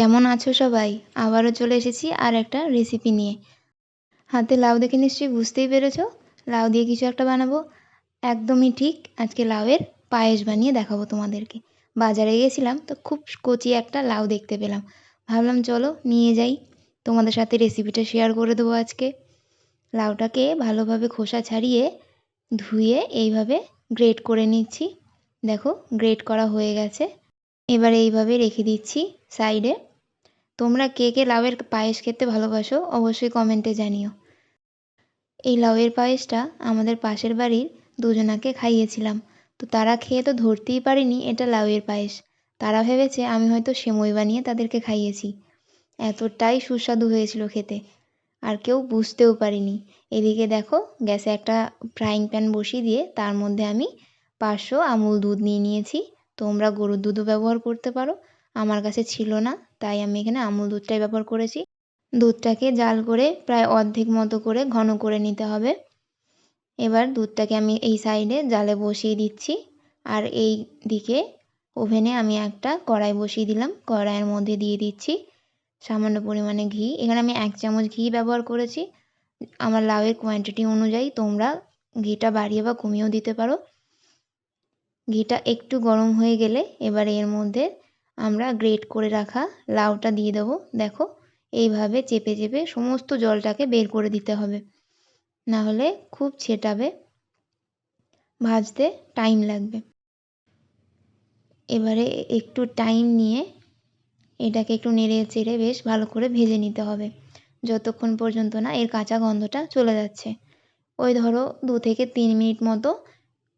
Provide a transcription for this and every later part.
কেমন আছো সবাই? আবারও চলে এসেছি আর একটা রেসিপি নিয়ে। হাতে লাউ দেখে নিশ্চয়ই বুঝতেই পেরেছ, লাউ দিয়ে কিছু একটা বানাবো। একদমই ঠিক আজকে লাউয়ের পায়েস বানিয়ে দেখাবো তোমাদেরকে। বাজারে গেছিলাম তো খুব কচি একটা লাউ দেখতে পেলাম। ভাবলাম চলো নিয়ে যাই। তোমাদের সাথে রেসিপিটা শেয়ার করে দেবো আজকে। লাউটাকে ভালোভাবে খোসা ছাড়িয়ে ধুয়ে এইভাবে গ্রেট করে নিচ্ছি। দেখো গ্রেট করা হয়ে গেছে। এবার এইভাবে রেখে দিচ্ছি সাইডে তোমরা কে কে লাউয়ের পায়েস খেতে ভালোবাসো অবশ্যই কমেন্টে জানিও। এই লাউয়ের পায়েসটা আমাদের পাশের বাড়ির দুজনাকে খাইয়েছিলাম। তো তারা খেয়ে তো ধরতেই পারিনি এটা লাউয়ের পায়েস। তারা ভেবেছে আমি হয়তো সেমই বানিয়ে তাদেরকে খাইয়েছি। এতটাই সুস্বাদু হয়েছিল খেতে। আর কেউ বুঝতেও পারিনি। এদিকে দেখো, গ্যাসে একটা ফ্রাইং প্যান বসিয়ে দিয়ে তার মধ্যে আমি পাঁচশো আমুল দুধ নিয়ে নিয়েছি। তোমরা গরুর দুধও ব্যবহার করতে পারো। আমার কাছে ছিল না, তাই আমি এখানে আমুল দুধটাই ব্যবহার করেছি। দুধটাকে জাল করে প্রায় অর্ধেক মতো করে ঘন করে নিতে হবে। এবার দুধটাকে আমি এই সাইডে জালে বসিয়ে দিচ্ছি। আর এই দিকে ওভেনে আমি একটা কড়াই বসিয়ে দিলাম। কড়াইয়ের মধ্যে দিয়ে দিচ্ছি সামান্য পরিমাণে ঘি। এখানে আমি এক চামচ ঘি ব্যবহার করেছি। আমার লাউয়ের কোয়ান্টিটি অনুযায়ী তোমরা ঘিটা বাড়িয়ে বা কমিয়েও দিতে পারো। ঘিটা একটু গরম হয়ে গেলে এবার এর মধ্যে আমরা গ্রেট করে রাখা লাউটা দিয়ে দেবো। দেখো, এইভাবে চেপে চেপে সমস্ত জলটাকে বের করে দিতে হবে। না হলে খুব ছেটাবে, ভাজতে টাইম লাগবে। এবারে একটু টাইম নিয়ে এটাকে একটু নেড়ে চেড়ে বেশ ভালো করে ভেজে নিতে হবে। যতক্ষণ পর্যন্ত না এর কাঁচা গন্ধটা চলে যাচ্ছে। ওই ধরো দু থেকে তিন মিনিট মতো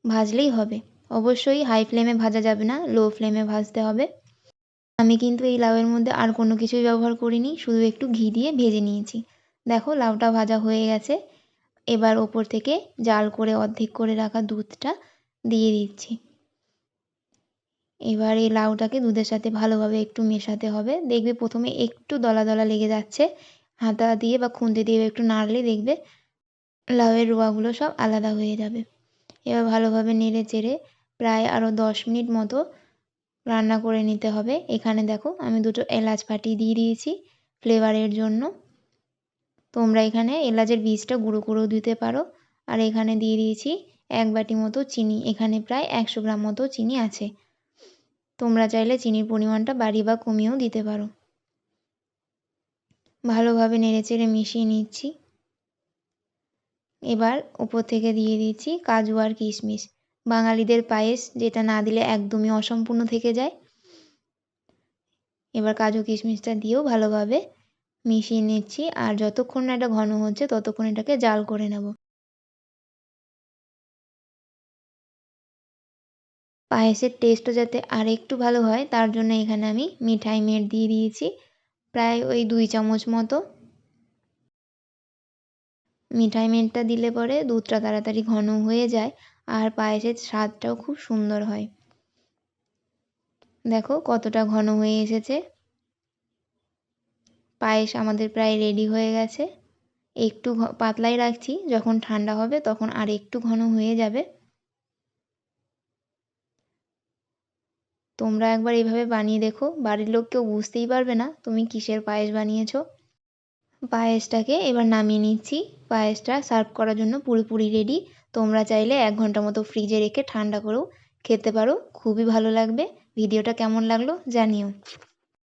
ভাজলেই হবে। অবশ্যই হাই ফ্লেমে ভাজা যাবে না লো ফ্লেমে ভাজতে হবে। আমি কিন্তু এই লাউয়ের মধ্যে আর কোনো কিছুই ব্যবহার করিনি, শুধু একটু ঘি দিয়ে ভেজে নিয়েছি। দেখো, লাউটা ভাজা হয়ে গেছে। এবার ওপর থেকে জাল করে অর্ধেক করে রাখা দুধটা দিয়ে দিচ্ছি। এবার এই লাউটাকে দুধের সাথে ভালোভাবে একটু মেশাতে হবে। দেখবে প্রথমে একটু দলা দলা লেগে যাচ্ছে। হাতা দিয়ে বা খুন্তি দিয়ে একটু নাড়লে দেখবে লাউয়ের রোয়াগুলো সব আলাদা হয়ে যাবে। এবার ভালোভাবে নেড়ে চেড়ে প্রায় আরও দশ মিনিট মতো রান্না করে নিতে হবে। এখানে দেখো আমি দুটো এলাচ ফাটিয়ে দিয়ে দিয়েছি ফ্লেভারের জন্য। তোমরা এখানে এলাচের বীজটা গুঁড়ো করেও দিতে পারো। আর এখানে দিয়ে দিয়েছি এক বাটি মতো চিনি। এখানে প্রায় একশো গ্রাম মতো চিনি আছে। তোমরা চাইলে চিনির পরিমাণটা বাড়িয়ে বা কমিয়েও দিতে পারো। ভালোভাবে নেড়েচেড়ে মিশিয়ে নিচ্ছি। এবার উপর থেকে দিয়ে দিচ্ছি কাজু আর কিশমিশ। বাঙালিদের পায়েস যেটা না দিলে একদমই অসম্পূর্ণ থেকে যায়। এবার কাজু কিশমিশটা দিয়েও ভালোভাবে মিশিয়ে নিচ্ছি, আর যতক্ষণ না এটা ঘন হচ্ছে ততক্ষণ এটাকে জাল করে নেব। পায়েসের টেস্টও যাতে আর একটু ভালো হয়, তার জন্য এখানে আমি মিঠাই মেট দিয়ে দিয়েছি, প্রায় ওই দুই চামচ মতো। মিঠাই মেটটা দিলে পরে দুধটা তাড়াতাড়ি ঘন হয়ে যায় আর পায়েসের স্বাদটাও খুব সুন্দর হয়। দেখো কতটা ঘন হয়ে এসেছে। পায়েস আমাদের প্রায় রেডি হয়ে গেছে। একটু পাতলাই রাখছি, যখন ঠান্ডা হবে তখন আর একটু ঘন হয়ে যাবে। তোমরা একবার এইভাবে বানিয়ে দেখো। বাড়ির লোক কেউ বুঝতেই পারবে না তুমি কিসের পায়েস বানিয়েছো। পায়েসটাকে এবার নামিয়ে নিচ্ছি। পায়েসটা সার্ভ করার জন্য পুরোপুরি রেডি তোমরা চাইলে এক ঘণ্টা মতো ফ্রিজে রেখে ঠান্ডা করেও খেতে পারো। খুবই ভালো লাগবে। ভিডিওটা কেমন লাগল জানিও।